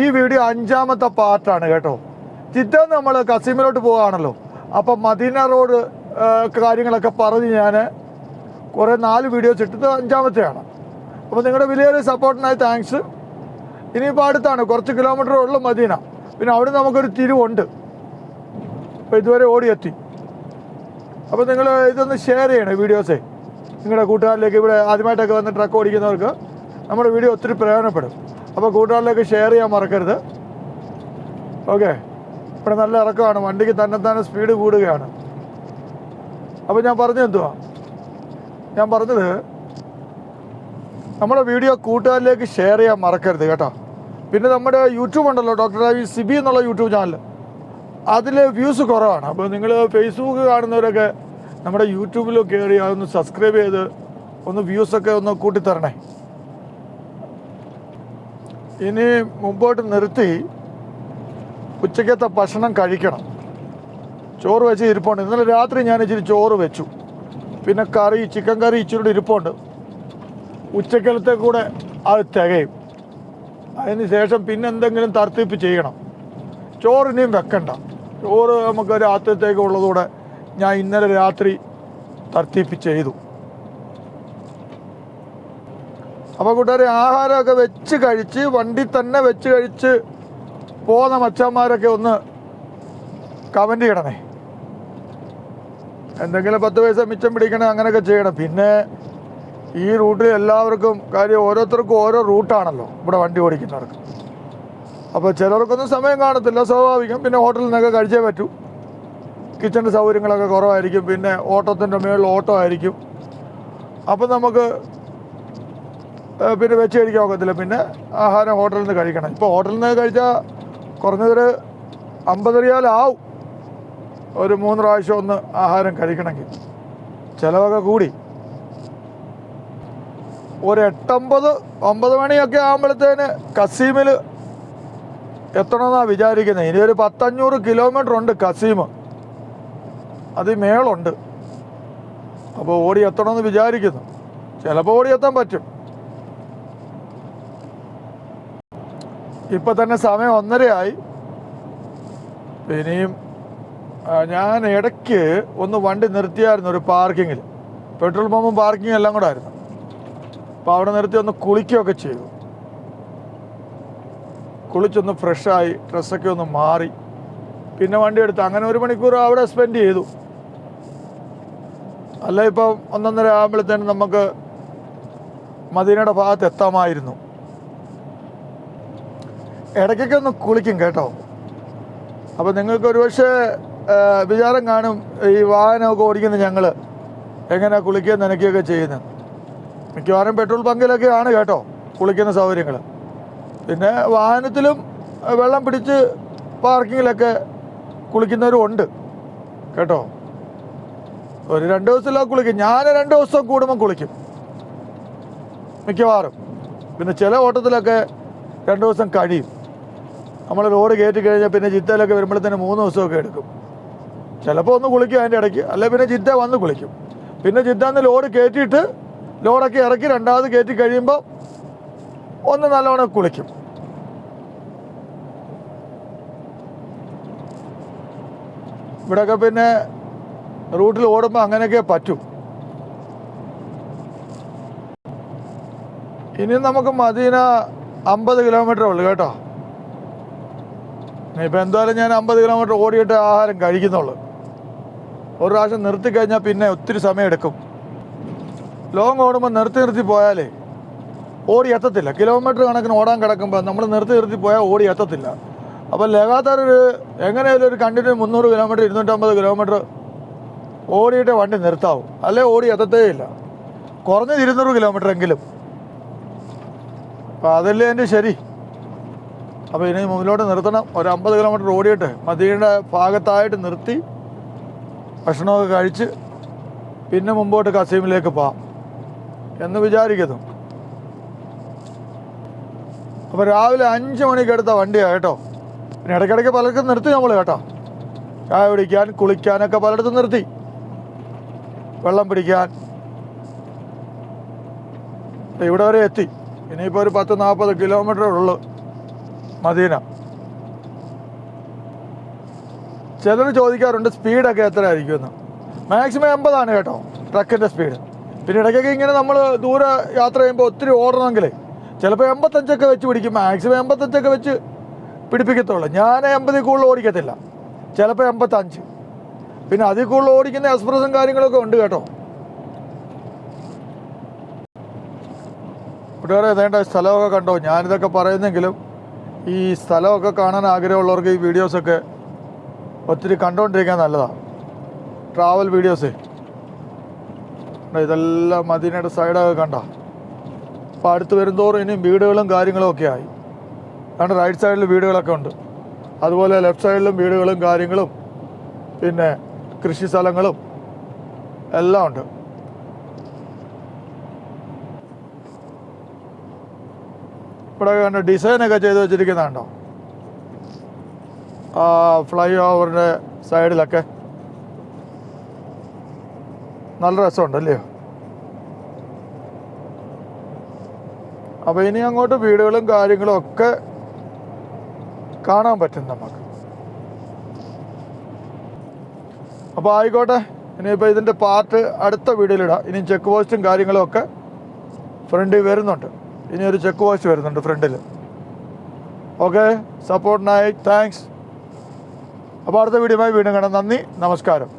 ഈ വീഡിയോ അഞ്ചാമത്തെ പാർട്ടാണ് കേട്ടോ. ജിദ്ദന്ന് നമ്മൾ കസീമിലോട്ട് പോവുകയാണല്ലോ. അപ്പം മദീന റോഡ് കാര്യങ്ങളൊക്കെ പറഞ്ഞ് ഞാൻ കുറേ നാല് വീഡിയോസ് ഇട്ടത് അഞ്ചാമത്തെയാണ്. അപ്പോൾ നിങ്ങളുടെ വലിയൊരു സപ്പോർട്ടിനായി താങ്ക്സ് ഇനിയിപ്പോൾ അടുത്താണ് കുറച്ച് കിലോമീറ്റർ ഉള്ളു മദീന. പിന്നെ അവിടെ നമുക്കൊരു തിരിവുണ്ട്. അപ്പോൾ ഇതുവരെ ഓടിയെത്തി. അപ്പോൾ നിങ്ങൾ ഇതൊന്ന് ഷെയർ ചെയ്യണേ വീഡിയോസേ നിങ്ങളുടെ കൂട്ടുകാരിലേക്ക് ഇവിടെ ആദ്യമായിട്ടൊക്കെ വന്ന് ട്രക്ക് ഓടിക്കുന്നവർക്ക് നമ്മുടെ വീഡിയോ ഒത്തിരി പ്രയോജനപ്പെടും. അപ്പോൾ കൂട്ടുകാരിലേക്ക് ഷെയർ ചെയ്യാൻ മറക്കരുത്. ഓക്കെ ഇവിടെ നല്ല ഇറക്കമാണ്. വണ്ടിക്ക് തന്നെ തന്നെ സ്പീഡ് കൂടുകയാണ്. അപ്പോൾ ഞാൻ പറഞ്ഞത് എന്തുവാ? ഞാൻ പറഞ്ഞത് നമ്മുടെ വീഡിയോ കൂട്ടുകാരിലേക്ക് ഷെയർ ചെയ്യാൻ മറക്കരുത് കേട്ടോ. പിന്നെ നമ്മുടെ യൂട്യൂബ് ഉണ്ടല്ലോ ഡോക്ടർ രവി സിബി എന്നുള്ള യൂട്യൂബ് ചാനൽ അതിൽ വ്യൂസ് കുറവാണ്. അപ്പോൾ നിങ്ങൾ ഫേസ്ബുക്ക് കാണുന്നവരൊക്കെ നമ്മുടെ യൂട്യൂബിൽ കയറി അതൊന്ന് സബ്സ്ക്രൈബ് ചെയ്ത് ഒന്ന് വ്യൂസൊക്കെ ഒന്ന് കൂട്ടിത്തരണേ. ഇനി മുമ്പോട്ട് നിർത്തി ഉച്ചക്കത്തെ ഭക്ഷണം കഴിക്കണം. ചോറ് വെച്ച് ഇരിപ്പുണ്ട്. ഇന്നലെ രാത്രി ഞാൻ ഇച്ചിരി ചോറ് വെച്ചു. പിന്നെ കറി ചിക്കൻ കറി ഇച്ചിരി ഇരിപ്പുണ്ട്. ഉച്ചക്കലത്തെ കൂടെ അത് തികയും. അതിന് ശേഷം പിന്നെ എന്തെങ്കിലും തർത്തിപ്പ് ചെയ്യണം. ചോറ് ഇനിയും വെക്കണ്ട. ചോറ് നമുക്ക് രാത്രിത്തേക്ക് ഉള്ളതുകൂടെ ഞാൻ ഇന്നലെ രാത്രി തർത്തിപ്പ് ചെയ്തു. അപ്പോൾ കൂട്ടുകാരെ ആഹാരമൊക്കെ വെച്ച് കഴിച്ച് വണ്ടി തന്നെ വെച്ച് കഴിച്ച് പോകുന്ന മച്ചന്മാരൊക്കെ ഒന്ന് കമന്റ് ചെയ്യണമേ എന്തെങ്കിലും പത്ത് പൈസ മിച്ചം പിടിക്കണേ അങ്ങനെയൊക്കെ ചെയ്യണം. പിന്നെ ഈ റൂട്ടിൽ എല്ലാവർക്കും കാര്യം ഓരോരുത്തർക്കും ഓരോ റൂട്ടാണല്ലോ ഇവിടെ വണ്ടി ഓടിക്കുന്നവർക്ക്. അപ്പോൾ ചിലർക്കൊന്നും സമയം കാണത്തില്ല സ്വാഭാവികം. പിന്നെ ഹോട്ടലിൽ നിന്നൊക്കെ കഴിച്ചേ പറ്റൂ. കിച്ചന്റെ സൗകര്യങ്ങളൊക്കെ കുറവായിരിക്കും. പിന്നെ ഓട്ടത്തിന്റെ മുകളിൽ ഓട്ടോ ആയിരിക്കും. അപ്പം നമുക്ക് പിന്നെ വെച്ച് കഴിക്കാൻ ഒക്കത്തില്ല. പിന്നെ ആഹാരം ഹോട്ടലിൽ നിന്ന് കഴിക്കണം. ഇപ്പോൾ ഹോട്ടലിൽ നിന്ന് കഴിച്ചാൽ കുറഞ്ഞതൊരു അമ്പത് റിയാലാവും ഒരു മൂന്ന് പ്രാവശ്യം ഒന്ന് ആഹാരം കഴിക്കണമെങ്കിൽ. ചിലവൊക്കെ കൂടി. ഒരു എട്ടമ്പത് ഒമ്പത് മണിയൊക്കെ ആകുമ്പോഴത്തേന് കസീമിൽ എത്തണമെന്നാണ് വിചാരിക്കുന്നത് ഇനി ഒരു പത്തഞ്ഞൂറ് കിലോമീറ്റർ ഉണ്ട് കസീം അത് മേളുണ്ട്. അപ്പോൾ ഓടി എത്തണമെന്ന് വിചാരിക്കുന്നു. ചിലപ്പോൾ ഓടി എത്താൻ പറ്റും. ഇപ്പം തന്നെ സമയം ഒന്നരയായി. ഇനിയും ഞാൻ ഇടയ്ക്ക് ഒന്ന് വണ്ടി നിർത്തിയായിരുന്നു ഒരു പാർക്കിങ്ങിൽ പെട്രോൾ പമ്പും പാർക്കിങ്ങും എല്ലാം കൂടെ ആയിരുന്നു. അപ്പോൾ അവിടെ നിർത്തി ഒന്ന് കുളിക്കുകയൊക്കെ ചെയ്തു. കുളിച്ചൊന്ന് ഫ്രഷായി ഡ്രസ്സൊക്കെ ഒന്ന് മാറി. പിന്നെ വണ്ടി എടുത്ത് അങ്ങനെ ഒരു മണിക്കൂർ അവിടെ സ്പെൻഡ് ചെയ്തു. അല്ല ഇപ്പം ഒന്നൊന്നര ആകുമ്പോഴത്തേനും നമുക്ക് മദീനയുടെ ഭാഗത്ത് എത്താമായിരുന്നു. ഇടയ്ക്കൊക്കെ ഒന്ന് കുളിക്കും കേട്ടോ. അപ്പോൾ നിങ്ങൾക്ക് ഒരുപക്ഷെ വിചാരം കാണും ഈ വാഹനമൊക്കെ ഓടിക്കുന്ന ഞങ്ങൾ എങ്ങനെ കുളിക്കുകയും നനയ്ക്കുകയൊക്കെ ചെയ്യുന്നത് മിക്കവാറും പെട്രോൾ പങ്കിലൊക്കെയാണ് കേട്ടോ കുളിക്കുന്ന സൗകര്യങ്ങൾ പിന്നെ വാഹനത്തിലും വെള്ളം പിടിച്ച് പാർക്കിങ്ങിലൊക്കെ കുളിക്കുന്നവരും ഉണ്ട് കേട്ടോ. ഒരു രണ്ട് ദിവസത്തിലൊക്കെ കുളിക്കും. ഞാൻ രണ്ട് ദിവസം കൂടുമ്പോൾ കുളിക്കും. മിക്കവാറും. പിന്നെ ചില ഓട്ടത്തിലൊക്കെ രണ്ട് ദിവസം കഴിയും. നമ്മൾ റോഡ് കയറ്റി കഴിഞ്ഞാൽ പിന്നെ ജിദ്ദയിലൊക്കെ വരുമ്പോഴത്തേന് മൂന്ന് ദിവസമൊക്കെ എടുക്കും. ചിലപ്പോൾ ഒന്ന് കുളിക്കും അതിന്റെ ഇടയ്ക്ക്. അല്ലെ പിന്നെ ജിദ്ദ വന്ന് കുളിക്കും. പിന്നെ ജിദ്ദന്ന് ലോഡ് കയറ്റിയിട്ട് ലോഡൊക്കെ ഇറക്കി രണ്ടാമത് കയറ്റി കഴിയുമ്പോൾ ഒന്ന് നല്ലവണ്ണം കുളിക്കും. ഇവിടെയൊക്കെ പിന്നെ റൂട്ടിൽ ഓടുമ്പോൾ അങ്ങനെയൊക്കെ പറ്റും. ഇനി നമുക്ക് മദീന അമ്പത് കിലോമീറ്റർ ഉള്ളു കേട്ടോ. ഇപ്പം എന്തായാലും ഞാൻ അമ്പത് കിലോമീറ്റർ ഓടിയിട്ട് ആഹാരം കഴിക്കുന്നുള്ളൂ. ഒരു പ്രാവശ്യം നിർത്തി കഴിഞ്ഞാൽ പിന്നെ ഒത്തിരി സമയം എടുക്കും. ലോങ് ഓടുമ്പോൾ നിർത്തി നിർത്തി പോയാലേ ഓടി എത്തത്തില്ല. കിലോമീറ്റർ കണക്കിന് ഓടാൻ കിടക്കുമ്പോൾ നമ്മൾ നിർത്തി നിർത്തി പോയാൽ ഓടി എത്തത്തില്ല. അപ്പോൾ ലഗാതാർ ഒരു എങ്ങനെയായാലും ഒരു കണ്ടിന്യൂ മുന്നൂറ് കിലോമീറ്റർ ഇരുന്നൂറ്റമ്പത് കിലോമീറ്റർ ഓടിയിട്ട് വണ്ടി നിർത്താവും. അല്ലേ ഓടി എത്തത്തേ ഇല്ല കുറഞ്ഞത് ഇരുന്നൂറ് കിലോമീറ്റർ എങ്കിലും. അപ്പോൾ അതല്ലേ എന്റെ ശരി? അപ്പോൾ ഇനി മുന്നിലോട്ട് നിർത്തണം. ഒരു അമ്പത് കിലോമീറ്റർ ഓടിയിട്ട് മദീനയുടെ ഭാഗത്തായിട്ട് നിർത്തി ഭക്ഷണമൊക്കെ കഴിച്ച് പിന്നെ മുമ്പോട്ട് കസീമിലേക്ക് പോവാം എന്ന് വിചാരിക്കുന്നു. അപ്പോൾ രാവിലെ അഞ്ച് മണിക്ക് എടുത്ത വണ്ടിയാണ് കേട്ടോ. പിന്നെ ഇടയ്ക്കിടയ്ക്ക് പലർക്കും നിർത്തി നമ്മൾ കേട്ടോ. ചായ പിടിക്കാൻ കുളിക്കാനൊക്കെ പലയിടത്തും നിർത്തി. വെള്ളം പിടിക്കാൻ. ഇവിടെ വരെ എത്തി. ഇനിയിപ്പോൾ ഒരു പത്ത് നാൽപ്പത് കിലോമീറ്റർ ഉള്ളു. മദീന. ചിലർ ചോദിക്കാറുണ്ട് സ്പീഡൊക്കെ എത്ര ആയിരിക്കുമെന്ന് മാക്സിമം എൺപതാണ് കേട്ടോ ട്രക്കിന്റെ സ്പീഡ്. പിന്നെ ഇടയ്ക്കൊക്കെ ഇങ്ങനെ നമ്മൾ ദൂരെ യാത്ര ചെയ്യുമ്പോൾ ഒത്തിരി ഓടണമെങ്കിൽ ചിലപ്പോൾ എൺപത്തഞ്ചൊക്കെ വെച്ച് പിടിക്കും മാക്സിമം എൺപത്തഞ്ചൊക്കെ വെച്ച് പിടിപ്പിക്കത്തുള്ളൂ. ഞാൻ എൺപതിൽ കൂടുതൽ ഓടിക്കത്തില്ല ചിലപ്പോൾ എൺപത്തഞ്ച്. പിന്നെ അതിൽ കൂടുതൽ ഓടിക്കുന്ന എക്സ്പ്രസും കാര്യങ്ങളൊക്കെ ഉണ്ട് കേട്ടോ. കൂട്ടുകാരെ ഏതേണ്ട സ്ഥലമൊക്കെ കണ്ടോ? ഞാനിതൊക്കെ പറയുന്നെങ്കിലും ഈ സ്ഥലമൊക്കെ കാണാൻ ആഗ്രഹമുള്ളവർക്ക് ഈ വീഡിയോസൊക്കെ ഒത്തിരി കണ്ടുകൊണ്ടിരിക്കാൻ നല്ലതാണ് ട്രാവൽ വീഡിയോസ് ഇതെല്ലാം മദീനയുടെ സൈഡൊക്കെ കണ്ട. അപ്പോൾ അടുത്ത് വരുന്തോറും ഇനിയും വീടുകളും കാര്യങ്ങളും ഒക്കെ ആയി. കാരണം റൈറ്റ് സൈഡിൽ വീടുകളൊക്കെ ഉണ്ട്. അതുപോലെ ലെഫ്റ്റ് സൈഡിലും വീടുകളും കാര്യങ്ങളും പിന്നെ കൃഷി സ്ഥലങ്ങളും എല്ലാം ഉണ്ട്. ഇവിടെ ഡിസൈനൊക്കെ ചെയ്ത് വെച്ചിരിക്കുന്നുണ്ടോ? ആ ഫ്ലൈ ഓവറിന്റെ സൈഡിലൊക്കെ നല്ല രസമുണ്ട് അല്ലയോ അപ്പോൾ ഇനി അങ്ങോട്ട് വീടുകളും കാര്യങ്ങളും ഒക്കെ കാണാൻ പറ്റും നമുക്ക്. അപ്പോൾ ആയിക്കോട്ടെ ഇനിയിപ്പോൾ ഇതിന്റെ പാർട്ട് അടുത്ത വീഡിയോയിലിടാം. ഇനി ചെക്ക് പോസ്റ്റും കാര്യങ്ങളും ഒക്കെ ഫ്രണ്ടിൽ വരുന്നുണ്ട്. ഇനി ഒരു ചെക്ക് പോസ്റ്റ് വരുന്നുണ്ട് ഫ്രണ്ടിൽ. ഓക്കെ സപ്പോർട്ടിനായി താങ്ക്സ് അപ്പോൾ അടുത്ത വീഡിയോയുമായി വീണ്ടും കാണാം. നന്ദി. നമസ്കാരം.